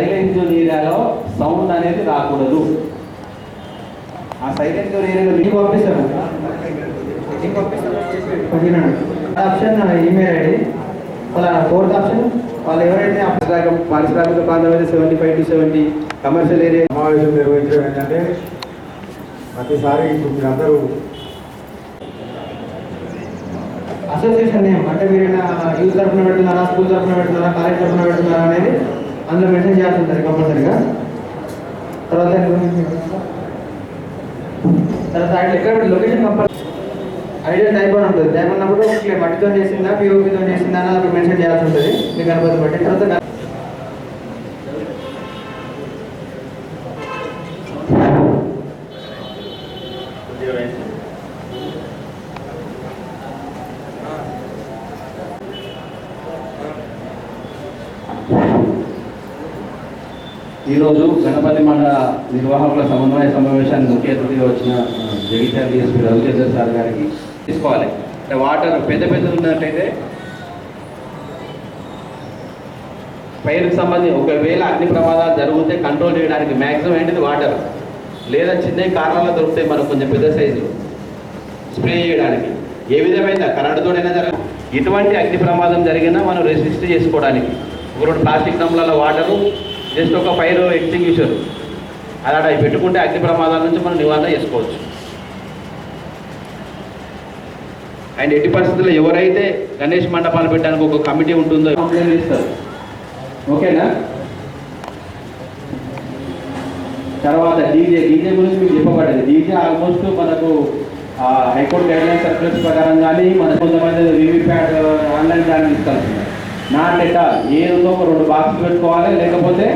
Silent zone ఏరియాలో sound అనేది రాకూడదు. ఆ సైలెంట్ జోన్ ఏరియాలో మీకు పంపిస్తాను. Option email ID. వాళ్ళ ఫోర్త్ ఆప్షన్ వాళ్ళు ఎవరైతే పారిశ్రామిక పారిశ్రామిక ప్రాంతం అయితే seventy five to seventy commercial area సమావేశం నిర్వహించడం ఏంటంటే ప్రతిసారి ఇప్పుడు మీరందరూ అసోసియేషన్ నేమ్ అంటే మీరు యూజ్ తరఫున పెడుతున్నారా స్కూల్ తరఫున పెడుతున్నారా కాలేజ్ తరఫున పెడుతున్నారా అనేది అందులో మెన్షన్ చేస్తుంటారు కంపల్సరిగా. కంపల్సరీగా తర్వాత తర్వాత ఐడి ఎక్కడ? లొకేషన్ కంపల్సరీ ఐడియా టైప్ అని ఉంటుంది. టైప్ ఉన్నప్పుడు మట్టితో చేసిందా పిఓపితో చేసిందా అని మెన్షన్ చేయాల్సి ఉంటుంది. మీ గణపతి బట్టి తర్వాత ఈరోజు గణపతి మండల నిర్వాహకుల సమన్వయ సమావేశానికి ముఖ్య అతిథిగా వచ్చిన ఆ, జగిత్యాల డిఎస్పీ రవిచంద్ర సార్ గారికి తీసుకోవాలి. అంటే వాటర్ పెద్ద పెద్ద ఉన్నట్టయితే పైరుకు సంబంధించి ఒకవేళ అగ్ని ప్రమాదాలు జరిగితే కంట్రోల్ చేయడానికి మ్యాక్సిమం ఏంటిది వాటర్. లేదా చిన్న కారణాలు దొరుకుతాయి మనకు కొంచెం పెద్ద సైజు. స్ప్రే చేయడానికి. ఏ విధమైన కరెంటుతోనైనా జరగ ఎటువంటి అగ్ని ప్రమాదం జరిగినా మనం రెసిస్ట్ చేసుకోవడానికి. ఒక రెండు ప్లాస్టిక్ డ్రమ్లలో వాటరు జస్ట్ ఒక ఫైర్ ఎక్స్టింగ్యూషర్ అలా అవి పెట్టుకుంటే అగ్ని ప్రమాదాల నుంచి మనం నివారణ చేసుకోవచ్చు. అండ్ ఎట్టి పరిస్థితుల్లో ఎవరైతే గణేష్ మండపాలు పెట్టడానికి ఒక కమిటీ ఉంటుందో కంప్లైంట్ ఇస్తారు. ఓకేనా? తర్వాత డీజే డీజే గురించి మీకు చెప్పబడ్డది. డీజే ఆల్మోస్ట్ మనకు ఆ, హైకోర్టు గైడ్లైన్ సర్క్యులర్స్ ప్రకారం కానీ మన కొంతమంది వివిప్యాట్ ఆన్లైన్ దాన్ని తీసుకెళ్తున్నారు నాట్ ఎట్ ఆల్ ఒక రెండు బాక్స్ పెట్టుకోవాలి లేకపోతే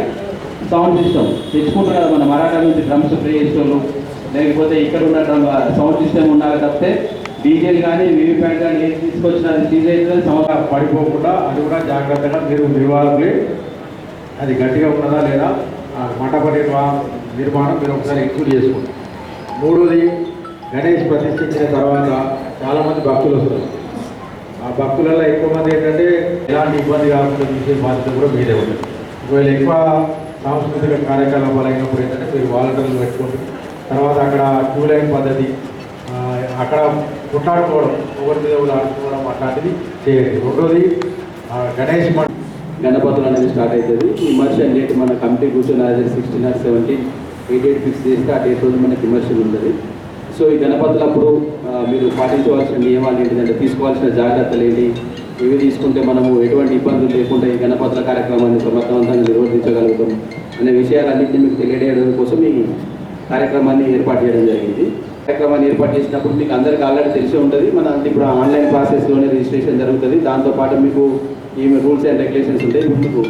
సౌండ్ సిస్టమ్ తెచ్చుకుంటారు కదా మన మరాఠా నుంచి డ్రమ్స్ ప్లే చేసేవాళ్ళు లేకపోతే ఇక్కడ ఉన్న డ్రమ్ సౌండ్ సిస్టమ్ ఉండాలి తప్పితే డీజేలు కానీ వీవీప్యాట్ కానీ ఏది తీసుకొచ్చినా అది డీజే అయితే పడిపోకుండా అది కూడా జాగ్రత్తగా మీరు నివారణి అది గట్టిగా ఉన్నదా లేదా? ఆ మండప నిర్మాణం మీరు ఒకసారి ఎక్స్క్యూట్ చేసుకోండి. మూడోది గణేష్ ప్రతిష్ఠించిన తర్వాత చాలామంది భక్తులు వస్తారు. ఆ భక్తులలో ఎక్కువ మంది ఏంటంటే ఎలాంటి ఇబ్బంది కాకుండా చూసే బాధ్యత కూడా మీదే ఉంటుంది ఒకవేళ ఎక్కువ సాంస్కృతిక కార్యకలాపాలు అయినప్పుడు ఏంటంటే మీరు వాలంటీర్లు పెట్టుకోండి. తర్వాత అక్కడ క్యూ లైన్ పద్ధతి అక్కడ కొట్లాడుకోవడం ఒకరి మీద ఒకరు ఆడుకోవడం అట్లాంటిది చేయండి రెండోది గణేష్ మండ గణపతులు అనేది స్టార్ట్ అవుతుంది ఇమర్షన్ డేట్ మన కమిటీ కూర్చొని అదే sixteen or seventeen a date fix చేస్తే ఆ డేట్ రోజు మనకి విమర్శలు ఉంటుంది సో ఈ గణపతులు అప్పుడు మీరు పాటించవలసిన నియమాలు ఏంటిదంటే తీసుకోవాల్సిన జాగ్రత్తలు ఏంటి ఇవి తీసుకుంటే మనము ఎటువంటి ఇబ్బందులు లేకుండా ఈ గణపతుల కార్యక్రమాన్ని సమర్థవంతంగా నిర్వర్తించగలుగుతాం అనే విషయాలన్నింటినీ మీకు తెలియజేయడం కోసం ఈ కార్యక్రమాన్ని ఏర్పాటు చేయడం జరిగింది. కార్యక్రమాన్ని ఏర్పాటు చేసినప్పుడు మీకు అందరికీ ఆల్రెడీ తెలిసి ఉంటుంది. మన ఇప్పుడు ఆన్లైన్ ప్రాసెస్లోనే రిజిస్ట్రేషన్ జరుగుతుంది. దాంతోపాటు మీకు ఈ రూల్స్ అండ్ రెగ్యులేషన్స్ ఉంటాయి. మీకు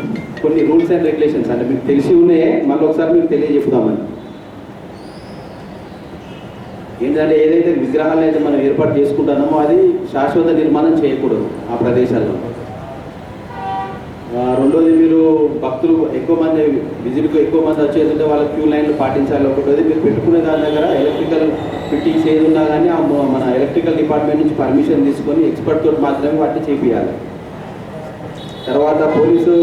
కొన్ని రూల్స్ అండ్ రెగ్యులేషన్స్ అంటే మీకు తెలిసి ఉన్నాయే మళ్ళీ ఒకసారి మీకు తెలియజెప్పుదామని ఏంటంటే ఏదైతే విగ్రహాలు అయితే మనం ఏర్పాటు చేసుకుంటున్నామో అది శాశ్వత నిర్మాణం చేయకూడదు ఆ ప్రదేశాల్లో. రెండోది మీరు భక్తులు ఎక్కువ మంది విజిట్కు ఎక్కువ మంది వచ్చేదంటే వాళ్ళ క్యూ లైన్లు పాటించాలి. ఒకటోది మీరు పెట్టుకునే దాని దగ్గర ఎలక్ట్రికల్ ఫిట్టింగ్స్ ఏది ఉన్నా కానీ ఆ మన ఎలక్ట్రికల్ డిపార్ట్మెంట్ నుంచి పర్మిషన్ తీసుకొని ఎక్స్పర్ట్ తోటి మాత్రమే వాటిని చేపియాలి. తర్వాత పోలీసు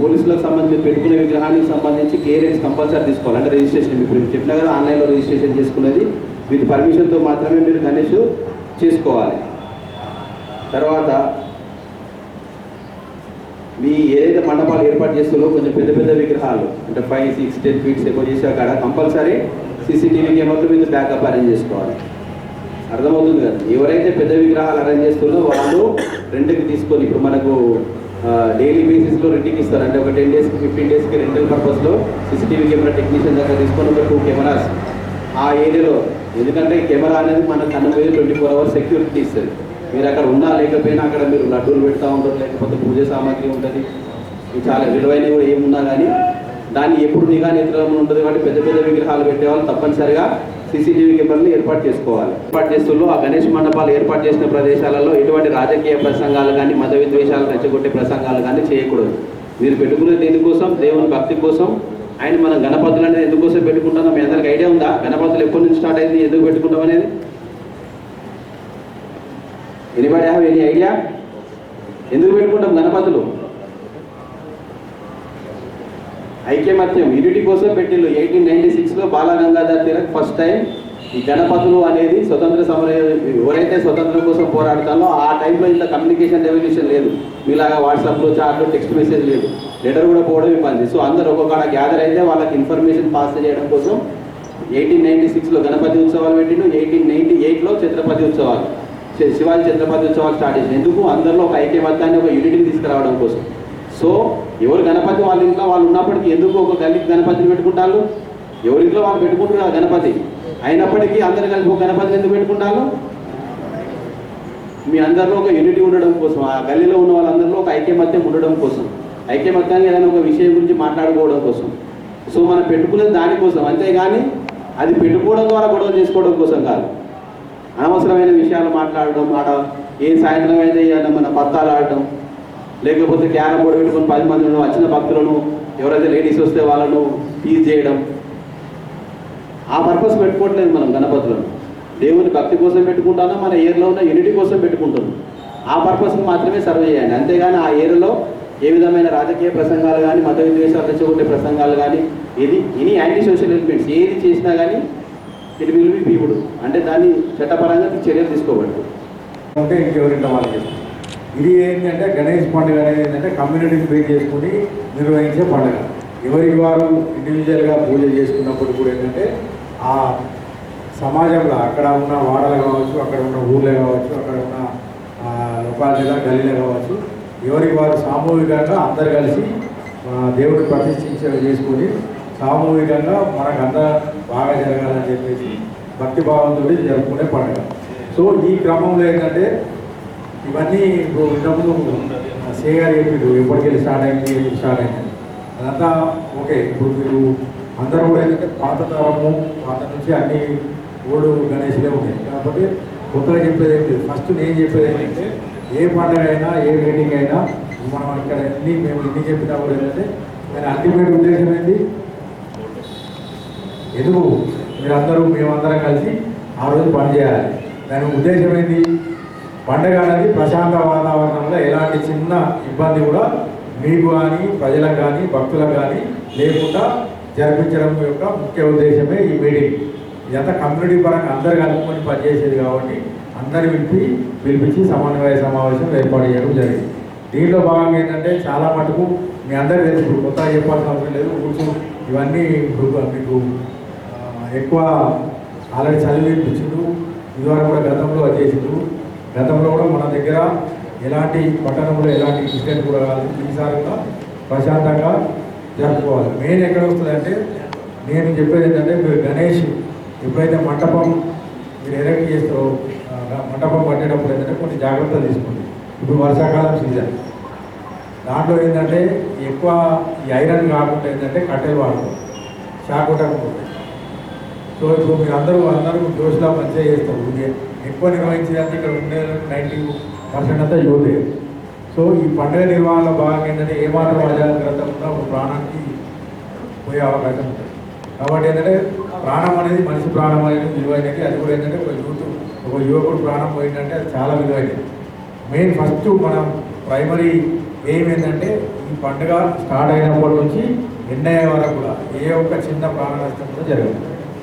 పోలీసులకు సంబంధించి పెట్టుకునే విగ్రహానికి సంబంధించి క్లియరెన్స్ కంపల్సరీ తీసుకోవాలి. అంటే రిజిస్ట్రేషన్ ఇప్పుడు చెప్పినా కదా ఆన్లైన్లో రిజిస్ట్రేషన్ చేసుకునేది. విత్ పర్మిషన్తో మాత్రమే మీరు గణేష్ చేసుకోవాలి. తర్వాత మీ ఏదైతే మండపాలు ఏర్పాటు చేస్తుందో కొంచెం పెద్ద పెద్ద విగ్రహాలు అంటే ఫైవ్ సిక్స్ టెన్ ఫీట్స్ ఎక్కువ చేసే కాడ కంపల్సరీ సీసీటీవీ కెమెరాలు మీరు బ్యాకప్ అరేంజ్ చేసుకోవాలి. అర్థమవుతుంది కదా? ఎవరైతే పెద్ద విగ్రహాలు అరేంజ్ చేస్తుందో వాళ్ళు రెండుకి తీసుకొని ఇప్పుడు మనకు డైలీ బేసిస్లో రెండుకి ఇస్తారు. అంటే ఒక టెన్ డేస్కి ఫిఫ్టీన్ డేస్కి రెంటల్ పర్పస్లో సీసీటీవీ కెమెరా టెక్నీషియన్ దగ్గర తీసుకొని ఒక టూ కెమెరాస్ ఆ ఏరియాలో ఎందుకంటే కెమెరా అనేది మన కన్ను మీద ట్వంటీ ఫోర్ అవర్స్ సెక్యూరిటీ ఇస్తుంది. మీరు అక్కడ ఉన్నా లేకపోయినా అక్కడ మీరు లడ్డూలు పెడతా ఉంటారు లేకపోతే పూజ సామాగ్రి ఉంటుంది. చాలా విలువైనవి కూడా ఏమున్నా కానీ దాన్ని ఎప్పుడు నిఘా నేత్రంలో ఉంటుంది కాబట్టి పెద్ద పెద్ద విగ్రహాలు పెట్టేవాళ్ళు తప్పనిసరిగా సీసీటీవీ కెమెరాలను ఏర్పాటు చేసుకోవాలి. ఏర్పాటు చేస్తుల్లో ఆ గణేష్ మండపాలు ఏర్పాటు చేసిన ప్రదేశాలలో ఎటువంటి రాజకీయ ప్రసంగాలు కానీ మత విద్వేషాలు రెచ్చగొట్టే ప్రసంగాలు కానీ చేయకూడదు. మీరు పెట్టుకునే దేనికోసం? దేవుని భక్తి కోసం ఆయన మనం గణపతులు అనేది ఎందుకోసం పెట్టుకుంటున్నాం మీ అందరికి ఐడియా ఉందా? గణపతులు ఎప్పటి నుంచి స్టార్ట్ అయింది? ఎందుకు పెట్టుకుంటాం అనేది? ఎనిబడి హ్యావ్ ఎనీ ఐడియా ఎందుకు పెట్టుకుంటాం గణపతులు? ఐక్యమత్యం యూనిటీ కోసం పెట్టిల్లు ఎయిటీన్ నైన్టీ సిక్స్లో బాలగంగాధర్ తిలక్ ఫస్ట్ టైం ఈ గణపతులు అనేది స్వతంత్ర సమర ఎవరైతే స్వతంత్రం కోసం పోరాడతారో ఆ టైంలో ఇంత కమ్యూనికేషన్ రెవల్యూషన్ లేదు. మీలాగా వాట్సాప్లో చాట్లో టెక్స్ట్ మెసేజ్ లేదు. లెటర్ కూడా పోవడం ఇబ్బంది సో అందరు ఒక్కొక్కడ గ్యాదర్ అయితే వాళ్ళకి ఇన్ఫర్మేషన్ పాస్ చేయడం కోసం ఎయిటీన్ నైన్టీ సిక్స్లో గణపతి ఉత్సవాలు పెట్టిండు ఎయిటీన్ నైన్టీ ఎయిట్లో ఛత్రపతి ఉత్సవాలు. శివాజీ ఛత్రపతి ఉత్సవాలు స్టార్ట్ చేసింది ఎందుకు? అందరిలో ఒక ఐక్యమత్యాన్ని ఒక యూనిటీని తీసుకురావడం కోసం. సో ఎవరు గణపతి వాళ్ళ ఇంట్లో వాళ్ళు ఉన్నప్పటికీ ఎందుకు ఒక గల్లికి గణపతిని పెట్టుకుంటారు? ఎవరింట్లో వాళ్ళు పెట్టుకుంటారు గణపతి? అయినప్పటికీ అందరు కలిపి ఒక గణపతిని ఎందుకు పెట్టుకుంటారు? మీ అందరిలో ఒక యూనిటీ ఉండడం కోసం ఆ గల్లీలో ఉన్న వాళ్ళందరిలో ఒక ఐక్యమత్యం ఉండడం కోసం. ఐక్యమత్యాన్ని ఏదైనా ఒక విషయం గురించి మాట్లాడుకోవడం కోసం. సో మనం పెట్టుకునేది దానికోసం అంతేగాని అది పెట్టుకోవడం ద్వారా గొడవ చేసుకోవడం కోసం కాదు. అనవసరమైన విషయాలు మాట్లాడడం ఆడ ఏ సాయంత్రం అయితే ఏదైనా మన పత్తాలు ఆడటం లేకపోతే క్యారం బోర్డు పెట్టుకుని పది మంది వచ్చిన భక్తులను ఎవరైతే లేడీస్ వస్తే వాళ్ళను టీజ్ చేయడం. ఆ పర్పస్ పెట్టుకోవట్లేదు మనం గణపతులను. దేవుని భక్తి కోసం పెట్టుకుంటానో? మన ఏరియాలో ఉన్న యూనిటీ కోసం పెట్టుకుంటున్నాం. ఆ పర్పస్ని మాత్రమే సర్వ్ చేయండి అంతేగాని ఆ ఏరియాలో ఏ విధమైన రాజకీయ ప్రసంగాలు కానీ మత విద్వేషాలు తెచ్చుకునే ప్రసంగాలు కానీ ఇది ఎనీ యాంటీ సోషల్ ఎలిమెంట్స్ ఏది చేసినా కానీ ఇట్ విల్ బి పీపుడు అంటే దాన్ని చట్టపరంగా చర్యలు తీసుకోబడదు అంటే ఇంకెవరింట్లో వాళ్ళు ఇది ఏంటంటే గణేష్ పండుగ అనేది ఏంటంటే కమ్యూనిటీని పే చేసుకుని నిర్వహించే పండుగ. ఎవరికి వారు ఇండివిజువల్గా పూజ చేసుకున్నప్పుడు కూడా ఏంటంటే ఆ సమాజంలో అక్కడ ఉన్న వాడలు కావచ్చు అక్కడ ఉన్న ఊళ్ళో కావచ్చు అక్కడ ఉన్న ఆ, గల్లీలో కావచ్చు ఎవరికి వారు సామూహికంగా అందరు కలిసి దేవుడిని ప్రతిష్ఠించ చేసుకొని సామూహికంగా మనకు అంతా బాగా జరగాలని చెప్పేసి భక్తి భావంతో జరుపుకునే పండుగ. సో ఈ క్రమంలో ఏంటంటే ఇవన్నీ ఇప్పుడు ఇంతకుముందు సేగారు చెప్పిండు ఎప్పటికెళ్ళి స్టార్ట్ అయింది స్టార్ట్ అయింది. అదంతా ఓకే ఇప్పుడు మీరు అందరూ కూడా ఏంటంటే పాత తరము పాత నుంచి అన్ని ఓల్డ్ గణేష్లే ఉన్నాయి. కాబట్టి కొత్తగా చెప్పేది ఏంటి ఫస్ట్ నేను చెప్పేది ఏంటంటే ఏ పండుగ అయినా ఏ మీటింగ్ అయినా మనం ఇక్కడ ఎన్ని మేము ఎన్ని చెప్పినా కూడా ఏంటంటే దాని అల్టిమేట్ ఉద్దేశం ఏంటి? ఎందుకు? మీరందరూ మేమందరం కలిసి ఆ రోజు పనిచేయాలి దాని ఉద్దేశం ఏంటి? పండగ అనేది ప్రశాంత వాతావరణంలో ఎలాంటి చిన్న ఇబ్బంది కూడా మీకు కానీ ప్రజలకు కానీ భక్తులకు కానీ లేకుండా జరిపించడం యొక్క ముఖ్య ఉద్దేశమే ఈ మీటింగ్. ఇదంతా కమ్యూనిటీ పరంగా అందరు కలుపుకొని పనిచేసేది కాబట్టి అందరి పిలిపి పిలిపించి సమన్వయ సమావేశం ఏర్పాటు చేయడం జరిగింది. దీంట్లో భాగంగా ఏంటంటే చాలా మటుకు మీ అందరికీ తెలుసు ఇప్పుడు కొత్తగా చెప్పాల్సిన అవసరం లేదు. కూర్చో ఇవన్నీ ఇప్పుడు మీకు ఎక్కువ ఆల్రెడీ చదివి ఇచ్చిండు ఇదివరకు కూడా గతంలో అది చేసిండు గతంలో కూడా మన దగ్గర ఎలాంటి పట్టణంలో ఎలాంటి ఇన్సిడెంట్ కూడా కాదు. ఈసారి కూడా ప్రశాంతంగా జరుపుకోవాలి. మెయిన్ ఎక్కడ వస్తుందంటే నేను చెప్పేది ఏంటంటే మీరు గణేష్ ఎప్పుడైతే మంటపం మీరు ఎరెక్ట్ చేస్తారో మంటపం పట్టేటప్పుడు ఏంటంటే కొన్ని జాగ్రత్తలు తీసుకోండి. ఇప్పుడు వర్షాకాలం సీజన్. దాంట్లో ఏంటంటే ఎక్కువ ఈ ఐరన్ కాకుండా ఏంటంటే కట్టెలు వాడతాం షాక్ కొట్టకపోతే. సో ఇప్పుడు మీరు అందరూ అందరూ జోష్లా మంచిగా చేస్తారు. ఇది ఎక్కువ నిర్వహించేదానికి ఇక్కడ ఉండే నైంటీ పర్సెంట్ అంతా యువతే సో ఈ పండుగ నిర్వహణలో భాగంగా ఏంటంటే ఏమాత్రం అజాగ్రత్త ఉన్నా ఒక ప్రాణానికి పోయే అవకాశం ఉంటుంది. కాబట్టి ఏంటంటే ప్రాణం అనేది మనిషి ప్రాణం అనేది విలువైనది. అది కూడా ఏంటంటే ఒక యూత్ ఒక యువకుడు ప్రాణం పోయిందంటే అది చాలా విలువైనది. మెయిన్ ఫస్ట్ మనం ప్రైమరీ ఎయిమ్ ఏంటంటే ఈ పండుగ స్టార్ట్ అయినప్పటి నుంచి ఎన్నయ్యే వరకు కూడా ఏ ఒక్క చిన్న ప్రాణ నష్టం కూడా జరగదు.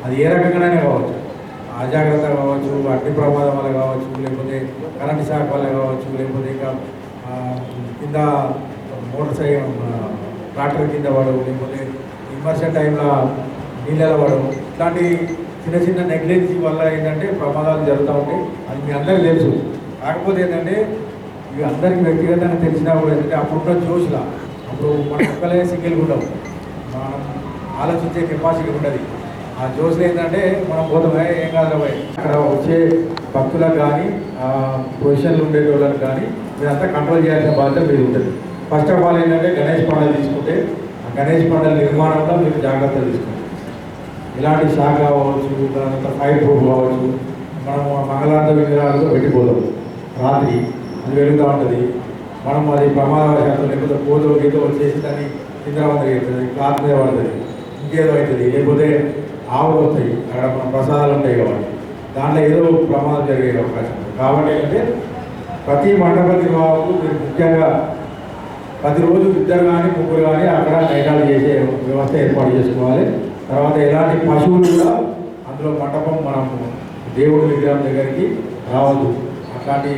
అది ఏ రకంగానే కావచ్చు. అజాగ్రత్త కావచ్చు అగ్ని ప్రమాదం వల్ల కావచ్చు లేకపోతే కరెంటు షాక్ వల్ల కావచ్చు లేకపోతే ఇంకా కింద మోటార్ సైకిల్ ట్రాక్టర్ కింద పడవు లేకపోతే ఇమర్షన్ టైంలో నీళ్ళలో పడవు. ఇట్లాంటి చిన్న చిన్న నెగ్లెన్సీ వల్ల ఏంటంటే ప్రమాదాలు జరుగుతూ ఉంటాయి. అది మీ అందరికీ తెలుసు. కాకపోతే ఏంటంటే ఇవి అందరికీ వ్యక్తిగతంగా తెలిసినా కూడా ఏంటంటే అప్పుడున్న జోష్లా అప్పుడు మన ఒక్కలే సింగిల్ ఉండవు. మనం ఆలోచించే కెపాసిటీ ఉండదు. ఆ జోష్లో ఏంటంటే మనం పోతామే ఏం కాదు అక్కడ వచ్చే భక్తులకు కానీ పొజిషన్లు ఉండే వాళ్ళకి కానీ మీరంతా కంట్రోల్ చేయాల్సిన బాధ్యత మీరు ఉంటుంది. ఫస్ట్ ఆఫ్ ఆల్ ఏంటంటే గణేష్ పండుగ తీసుకుంటే ఆ గణేష్ పండుగ నిర్మాణంలో మీరు జాగ్రత్తలు తీసుకుంటారు ఇలాంటి షాక్ కావచ్చు తర్వాత ఫైర్ ప్రూఫ్ కావచ్చు మనం మంగళార్థ విగ్రహాలతో పెట్టిపోదాం రాత్రి అది వెలుగుతూ ఉంటుంది. మనం అది ప్రమాదవశాత్తు లేకపోతే పోతో గీతో వచ్చేసి దాన్ని చింద్రవంతరి అవుతుంది క్లాత్ మీద పడుతుంది ఇంకేదో అవుతుంది లేకపోతే ఆవులు వస్తాయి అక్కడ మన ప్రసాదాలు ఉంటాయి కాబట్టి. దాంట్లో ఏదో ప్రమాదం జరిగే అవకాశం ఉంది. కాబట్టి ఏంటంటే ప్రతి మండపతి బాబు మీరు ముఖ్యంగా ప్రతిరోజు ఇద్దరు కానీ ముగ్గురు కానీ అక్కడ నైటాలు చేసే వ్యవస్థ ఏర్పాటు చేసుకోవాలి. తర్వాత ఎలాంటి పశువులు కూడా అందులో మండపం మనం దేవుడి విగ్రహం దగ్గరికి రావద్దు. అట్లాంటి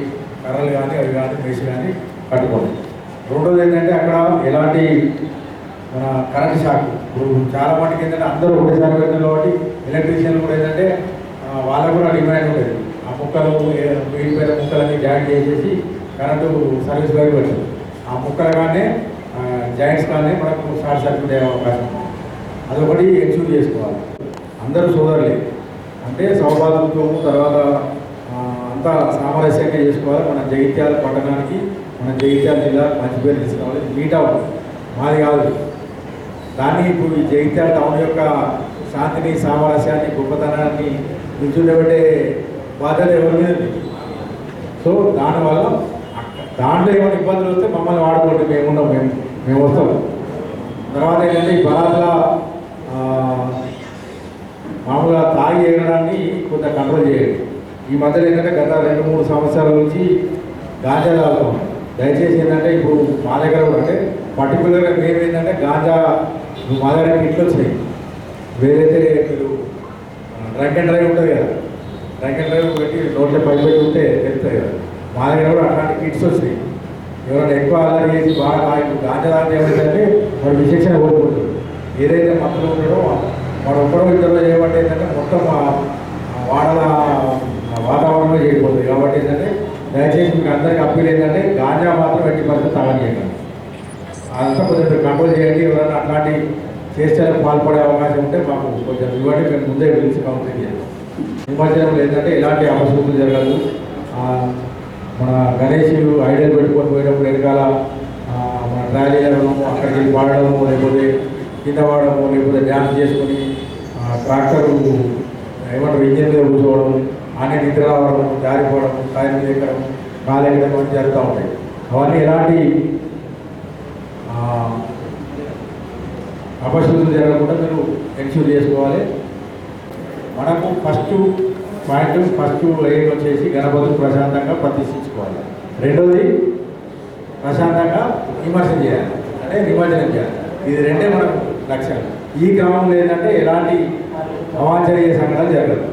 కర్రలు కానీ అవి కానీ మేసి కానీ కట్టుకోవాలి రెండోది ఏంటంటే అక్కడ ఎలాంటి మన కరెంట్ షాక్. ఇప్పుడు చాలా మటుకు ఏంటంటే అందరూ ఒకటేసారి పెడతారు కాబట్టి ఎలక్ట్రీషియన్ కూడా ఏంటంటే వాళ్ళకు కూడా డిమాండ్ ఉంటుంది ఆ ముక్కలు వీటిపైన ముక్కలన్నీ జాయింట్ చేసేసి కరెంటు సర్వీస్ వైపు వచ్చింది ఆ ముక్కలు కానీ జాయింట్స్ కానీ మనకు షార్ట్ సర్క్యూట్ అయ్యే అవకాశం ఉంది. అదొకటి ఎన్షూర్ చేసుకోవాలి. అందరూ సోదరులే. అంటే సౌభాగ్యత్వము తర్వాత అంతా సామరస్యంగా చేసుకోవాలి. మన జగిత్యాల పట్టణానికి మన జగిత్యాల జిల్లా మంచి పేరు తీసుకోవాలి. మీట్ అవ్వాలి మాది కాదు. దాన్ని ఇప్పుడు ఈ జగిత్యాల టౌన్ యొక్క శాంతిని సామరస్యాన్ని గొప్పతనాన్ని నిల్చుండబెట్టే బాధ్యత ఎవరి మీద సో దానివల్ల దాంట్లో ఏమైనా ఇబ్బందులు వస్తే మమ్మల్ని వాడుకోండి. మేము ఉన్నాం మేము మేము వస్తాం. తర్వాత ఏంటంటే ఈ బలాల మామూలుగా తాగి ఏగడాన్ని కొంత కంట్రోల్ చేయండి. ఈ మధ్యలో ఏంటంటే గత రెండు మూడు సంవత్సరాల నుంచి గాంజా తాగుతాం దయచేసి ఏంటంటే ఇప్పుడు మా దగ్గర కూడా అంటే పర్టికులర్గా మేము ఏంటంటే గాంజా మా దగ్గర ఇంట్లో వచ్చినాయి. వేరైతే మీరు డ్రంక్ అండ్ డ్రైవ్ ఉంటుంది కదా. డ్రంక్ అండ్ డ్రైవ్ పెట్టి నోట్లో పై పెట్టి ఉంటే తెలుస్తుంది కదా. మా దగ్గర కూడా అట్లాంటి కిట్స్ వచ్చినాయి. ఎవరైనా ఎక్కువ అలా చేసి బాగా ఇప్పుడు గాంజా తాగితే ఏమైందంటే వాడు విశేషంగా ఏదైతే మత్తులో ఉన్నాడో వాడు ఒక్కడో ఇద్దరు చేయబట్టి ఏంటంటే మొత్తం వాడల వాతావరణంలో చేయకపోతుంది కాబట్టి ఏంటంటే దయచేసి మీకు అందరికీ అప్పీల్ ఏంటంటే గాంజా మాత్రం ఎట్టి పరిస్థితి తాగనియండి అదంతా కొంచెం కంట్రోల్ చేయండి. ఎవరైనా అట్లాంటి చేష్టలకు పాల్పడే అవకాశం ఉంటే మాకు కొంచెం ఇవ్వండి. మేము ముందే పిలిచి కంప్లీట్ చేయాలి నిమజ్జనంలో ఏంటంటే ఇలాంటి అవసరం జరగదు. మన గణేష్ ఐడియల్ పెట్టుకొని పోయినప్పుడు వెనకాల మన ట్రాలీ అక్కడికి వెళ్ళి లేకపోతే కింద వాడము లేకపోతే డ్యాన్స్ చేసుకొని ట్రాక్టర్ ఏమంటారు ఇంజన్ మీద కూర్చోవడం ఆనే నిద్ర రావడం జారిపోవడం టైర్ మీద ఎక్కడం కాలు ఎక్కడం అని జరుగుతూ ఉంటాయి. అవన్నీ ఎలాంటి అపశుద్ధులు జరగకుండా మీరు ఎన్ష్యూర్ చేసుకోవాలి. మనకు ఫస్ట్ పాయింట్ ఫస్ట్ ఎయిమ్ వచ్చేసి గణపతులు ప్రశాంతంగా ప్రతిష్ఠించుకోవాలి. రెండోది ప్రశాంతంగా విమర్శన చేయాలి. అంటే నిమజ్జనం చేయాలి. ఇది రెండే మనకు లక్ష్యం ఈ క్రమంలో ఏంటంటే ఎలాంటి అవాంఛనీయ సంఘటన జరగదు.